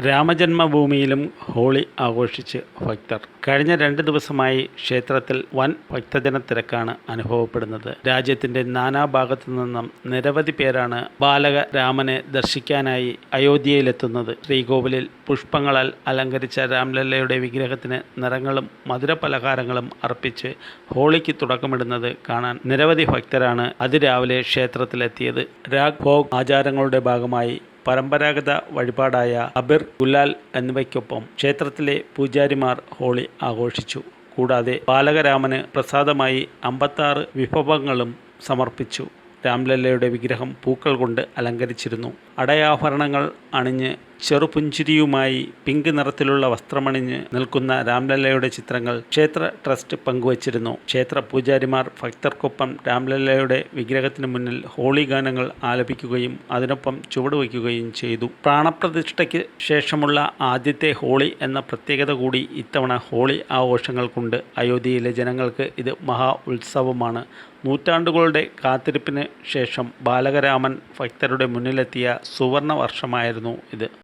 രാമജന്മഭൂമിയിലും holy ആഘോഷിച്ച് ഭക്തർ. കഴിഞ്ഞ രണ്ട് ദിവസമായി ക്ഷേത്രത്തിൽ വൻ ഭക്തജന തിരക്കാണ് അനുഭവപ്പെടുന്നത്. രാജ്യത്തിന്റെ നാനാഭാഗത്തു നിന്നും നിരവധി പേരാണ് ബാലക രാമനെ ദർശിക്കാനായി അയോധ്യയിലെത്തുന്നത്. ശ്രീകോവിലിൽ പുഷ്പങ്ങളാൽ അലങ്കരിച്ച രാംലല്ലയുടെ വിഗ്രഹത്തിന് നിറങ്ങളും മധുരപലഹാരങ്ങളും അർപ്പിച്ച് ഹോളിക്ക് തുടക്കമിടുന്നത് കാണാൻ നിരവധി ഭക്തരാണ് അതിരാവിലെ ക്ഷേത്രത്തിലെത്തിയത്. രാഗ് ഭോഗ് ആചാരങ്ങളുടെ ഭാഗമായി പരമ്പരാഗത വഴിപാടായ അബിർ ഗുലാൽ എന്നിവയ്ക്കൊപ്പം ക്ഷേത്രത്തിലെ പൂജാരിമാർ ഹോളി ആഘോഷിച്ചു. കൂടാതെ ബാലകരാമന് പ്രസാദമായി അമ്പത്താറ് വിഭവങ്ങളും സമർപ്പിച്ചു. രാംലല്ലയുടെ വിഗ്രഹം പൂക്കൾ കൊണ്ട് അലങ്കരിച്ചിരുന്നു. അടയാഭരണങ്ങൾ അണിഞ്ഞ് ചെറുപുഞ്ചിരിയുമായി പിങ്ക് നിറത്തിലുള്ള വസ്ത്രമണിഞ്ഞ് നിൽക്കുന്ന രാംലല്ലയുടെ ചിത്രങ്ങൾ ക്ഷേത്ര ട്രസ്റ്റ് പങ്കുവച്ചിരുന്നു. ക്ഷേത്ര പൂജാരിമാർ ഭക്തർക്കൊപ്പം രാംലല്ലയുടെ വിഗ്രഹത്തിന് മുന്നിൽ ഹോളി ഗാനങ്ങൾ ആലപിക്കുകയും അതിനൊപ്പം ചുവടുവയ്ക്കുകയും ചെയ്തു. പ്രാണപ്രതിഷ്ഠയ്ക്ക് ശേഷമുള്ള ആദ്യത്തെ ഹോളി എന്ന പ്രത്യേകത കൂടി ഇത്തവണ ഹോളി ആഘോഷങ്ങൾക്കുണ്ട്. അയോധ്യയിലെ ജനങ്ങൾക്ക് ഇത് മഹാ ഉത്സവമാണ്. നൂറ്റാണ്ടുകളുടെ കാത്തിരിപ്പിന് ശേഷം ബാലകരാമൻ ഭക്തരുടെ മുന്നിലെത്തിയ സുവർണ വർഷമായിരുന്നു ഇത്.